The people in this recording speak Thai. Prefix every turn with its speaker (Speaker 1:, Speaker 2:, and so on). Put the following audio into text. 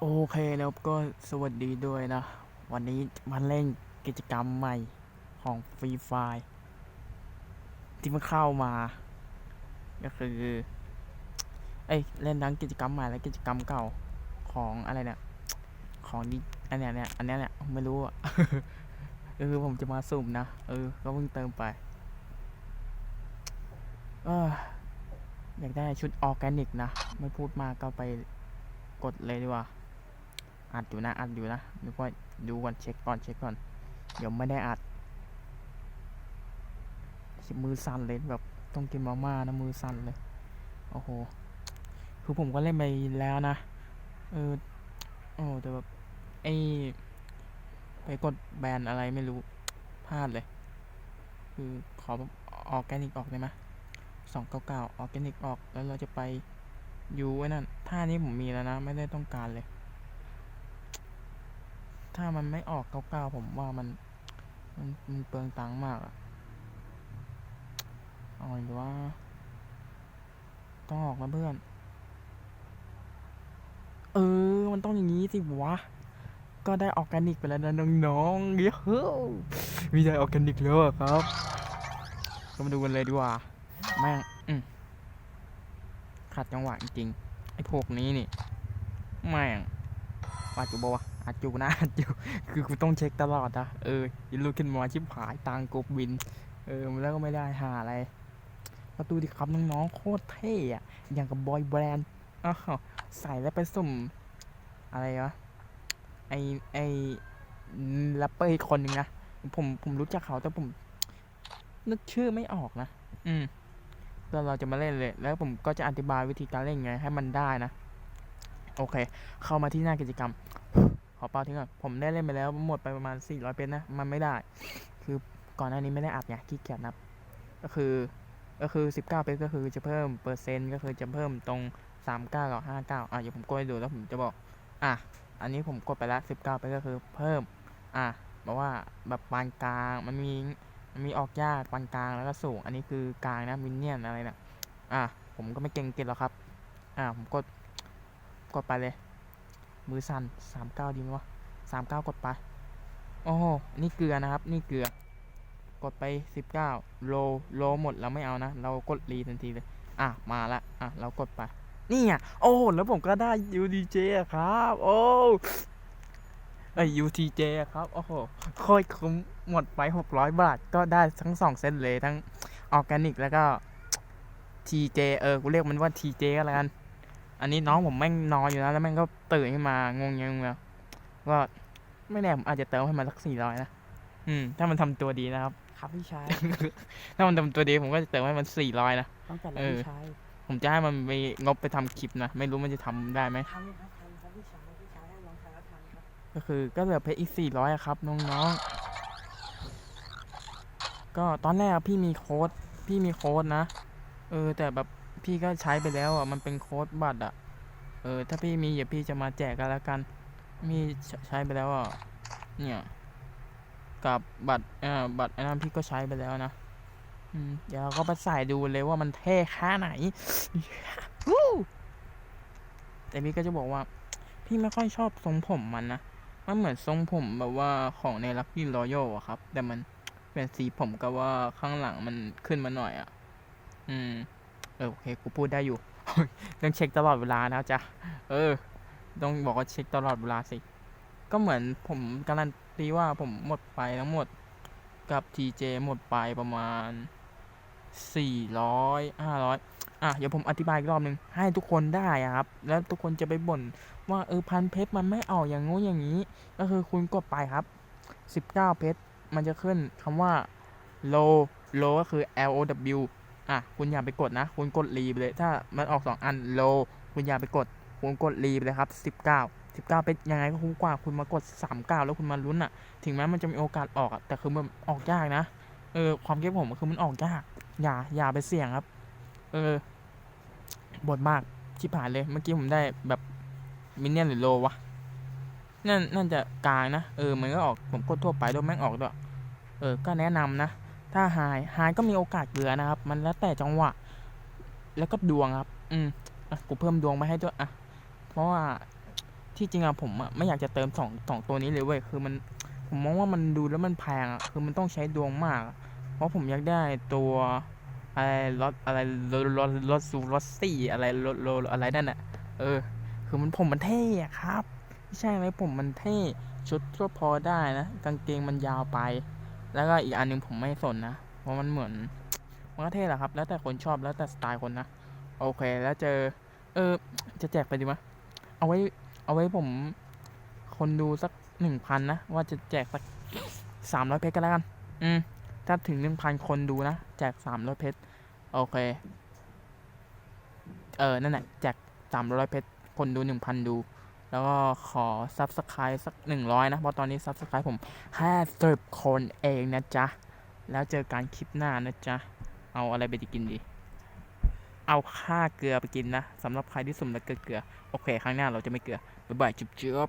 Speaker 1: โอเคแล้วก็สวัสดีด้วยนะ วันนี้มาเล่นกิจกรรมใหม่ของฟรีไฟที่มันเข้ามา ก็คือ เอ้ยเล่นทั้งกิจกรรมใหม่และกิจกรรมเก่าของอะไรเนี่ย ของดิอันเนี้ยเนี่ยอันเนี้ยเนี่ยไม่รู้อะก็คือผมจะมาสุ่มนะ เออ ก็เพิ่งเติมไปเอออยากได้ชุดออร์แกนิกนะ ไม่พูดมากก็ไปกดเลยดีกว่า อัดอยู่นะ อัดอยู่นะนึกว่าดูก่อนเช็คก่อนเช็คก่อนเดี๋ยวไม่ได้อัดมือสั่นเลยแบบต้องกินมาม่านะมือสั่นเลยโอ้โหคือผมก็เล่นไปแล้วนะเออโอ้แต่แบบไอไปกดแบนอะไรไม่รู้พลาดเลย คือขอออร์แกนิกออกได้ไหมสองเก้าเก้าออร์แกนิกออกแล้วเราจะไปยูไว้นั่นท่านี้ผมมีแล้วนะ ไม่ได้ต้องการเลย ถ้ามันไม่ออกเก้าเก้าผมว่ามัน มันมันเปลืองตังค์มากอะเอาหรือว่า ต้องออกนะเพื่อน เออ มันต้องอย่างนี้สิวะ ก็ได้ออร์แกนิกไปแล้วนะน้องๆเดี๋ยวมีได้ออร์แกนิกแล้วอะครับ ก็มาดูกันเลยดีกว่า แม่งขัดจังหวะจริงๆไอ้พวกนี้นี่ แม่งว่าจูบวะ อาจูนะอาจูคือกูต้องเช็คตลอดนะเออยันรู้ขึ้นมาชิบหายตังกบบิน เออแล้วก็ไม่ได้หาอะไรประตูดิครับน้องๆโคตรเท่อะอย่างกับบอยแบรนด์อ้าวใส่แล้วไปสุ่ม อะไรวะไอไอแรปเปอร์อีกคนหนึ่งนะผมผมรู้จักเขาแต่ผม นึกชื่อไม่ออกนะ อืมแล้วเราจะมาเล่นเลย แล้วผมก็จะอธิบายวิธีการเล่นไง ให้มันได้นะ โอเค เข้ามาที่หน้ากิจกรรม ขอเป้าทิ้งก่อนผมได้เล่นไปแล้วหมดไปประมาณ 400 เป็นนะ มันไม่ได้ คือก่อนหน้านี้ไม่ได้อัดไงขี้เกียจนับ ก็คือก็คือ 19 เป็นก็คือจะเพิ่มเปอร์เซ็นต์ก็คือจะเพิ่มตรง 39กับ59อะเดี๋ยวผมกดให้ดูแล้วผมจะบอก อะ อันนี้ผมกดไปแล้ว19 เป็นก็คือเพิ่ม อะบอกว่าแบบปานกลางมันมีมันมีออกยากปานกลางแล้วก็สูง อันนี้คือกลางนะมินเนี่ยนอะไรนะอะผมก็ไม่เก่งเกินหรอกครับ อะผมกดกดไปเลย มือสั่นสามเก้าดีไหมวะสามเก้ากดไปโอ้โหนี่เกลือนะครับ นี่เกลือกดไปสิบเก้าโลโลหมดเราไม่เอานะ เรากดรีทันทีเลย อะ มาละอะ เรากดไป นี่อะโอ้ แล้วผมก็ได้ UDJ ครับ โอ้ไอ UTJ ครับ โอ้โหโคตรคุ้มหมดไปหกร้อยบาท ก็ได้ทั้งสองเซตเลยทั้งออร์แกนิกแล้วก็ TJ เออ กูเรียกมันว่า TJ ก็แล้วกัน อันนี้น้องผมแม่งนอนอยู่นะแล้วแม่งก็ตื่นขึ้นมางงยังเลยก็ไม่แน่ผมอาจจะเติมให้มันสักสี่ร้อยนะอืม ถ้ามันทำตัวดีนะครับ
Speaker 2: ครับพี่ชาย
Speaker 1: ถ้ามันทำตัวดีผมก็จะเติมให้มันสี่ร้อยนะ
Speaker 2: ต้องจัดแล้
Speaker 1: เอ
Speaker 2: ว
Speaker 1: อ
Speaker 2: พี่ชาย
Speaker 1: ผมจะให้มันไปงบไปทำคลิปนะ ไม่รู้มันจะทำได้ไหม
Speaker 2: ทำครับทำครับพี่ชายพี่ชายให้ลองทำแล้วทำครับ
Speaker 1: ก็คือก็เหลือเพชรอีกสี่ร้อยครับน้องๆก็ตอนแรกอะพี่มีโค้ดพี่มีโค้ดนะ เออแต่แบบ พี่ก็ใช้ไปแล้วอะมันเป็นโค้ดบัตรอะ เออ ถ้าพี่มีเดี๋ยวพี่จะมาแจกกันแล้วกันมีใช้ไปแล้วอะเนี่ยกับบัตรเอ่อบัตรไอ้นั้นพี่ก็ใช้ไปแล้วนะอืมเดี๋ยวเราก็ไปใส่ดูเลยว่ามันเท่ค่าไหนแต่พี่ก็จะบอกว่า พี่ไม่ค่อยชอบทรงผมมันนะ มันเหมือนทรงผมแบบว่าของในลักกี้รอยัลอะครับ แต่มันเป็นสีผมก็ว่าข้างหลังมันขึ้นมาหน่อยอะอืม เออโอเคกูพูดได้อยู่ต้องเช็คตลอดเวลานะจ๊ะเออ ต้องบอกว่าเช็คตลอดเวลาสิ ก็เหมือนผมการันตีว่าผมหมดไปทั้งหมดกับ TJ หมดไปประมาณ 400 500 อะ เดี๋ยวผมอธิบายอีกรอบหนึ่งให้ทุกคนได้อะครับ แล้วทุกคนจะไปบ่นว่าเออพันเพชรมันไม่ออกอย่างงู้อย่างนี้ ก็คือคุณกดไปครับ 19 เพชรมันจะขึ้นคำว่า low low ก็คือ L O W อะคุณอย่าไปกดนะ คุณกดรีไปเลย ถ้ามันออก 2 อัน low คุณอย่าไปกด คุณกดรีไปเลยครับ 19 19 เป็นยังไงก็คุ้มกว่า คุณมากด 39 แล้วคุณมาลุ้นอะ ถึงแม้มันจะมีโอกาสออกอะ แต่คือมันออกยากนะ เออ ความคิดผมคือมันออกยาก อย่า อย่าไปเสี่ยงครับ เออบทมาก ชิบหายเลย เมื่อกี้ผมได้แบบมินเนี่ยนหรือโลวะนั่นนั่นจะกลางนะ เออ มันก็ออก ผมกดทั่วไปด้วยแม่งออกด้วย เออ ก็แนะนำนะ ถ้าหายหายก็มีโอกาสเกลือนะครับ มันแล้วแต่จังหวะ แล้วก็ดวงครับ อืมอะกูเพิ่มดวงมาให้ด้วยอะเพราะว่าที่จริงอะผมอะไม่อยากจะเติมสองสองตัวนี้เลยเว้ยคือมันผมมองว่ามันดูแล้วมันแพงอะคือมันต้องใช้ดวงมาก เพราะผมอยากได้ตัวอะไรรถอะไรรถรถรถซูรถสี่อะไรรถรถอะไรนั่นอะเออ คือมันผมมันเท่อะครับไม่ใช่ไหมผมมันเท่ชุดก็พอได้นะ กางเกงมันยาวไป แล้วก็อีกอันหนึงผมไม่สนนะ เพราะมันเหมือนมันก็เท่แหละครับ แล้วแต่คนชอบแล้วแต่สไตล์คนนะ โอเค แล้วเจอ เออ จะแจกไปดีไหมเอาไว้ เอาไว้ผม คนดูสักหนึ่งพันนะ ว่าจะแจกสักสามร้อยเพชรก็แล้วกัน อืม ถ้าถึงหนึ่งพันคนดูนะ แจกสามร้อยเพชร โอเค เออ นั่นแหละ แจกสามร้อยเพชร คนดูหนึ่งพันดู แล้วก็ขอซับสไครต์สักหนึ่งร้อยนะ เพราะตอนนี้ซับสไครต์ผมห้าสิบคนเองนะจ๊ะ แล้วเจอกันคลิปหน้านะจ๊ะ เอาอะไรไปกินดี เอาค่าเกลือไปกินนะสำหรับใครที่สุ่มแล้วเกลือ โอเค ครั้งหน้าเราจะไม่เกลือ บ๊ายบายจุ๊บ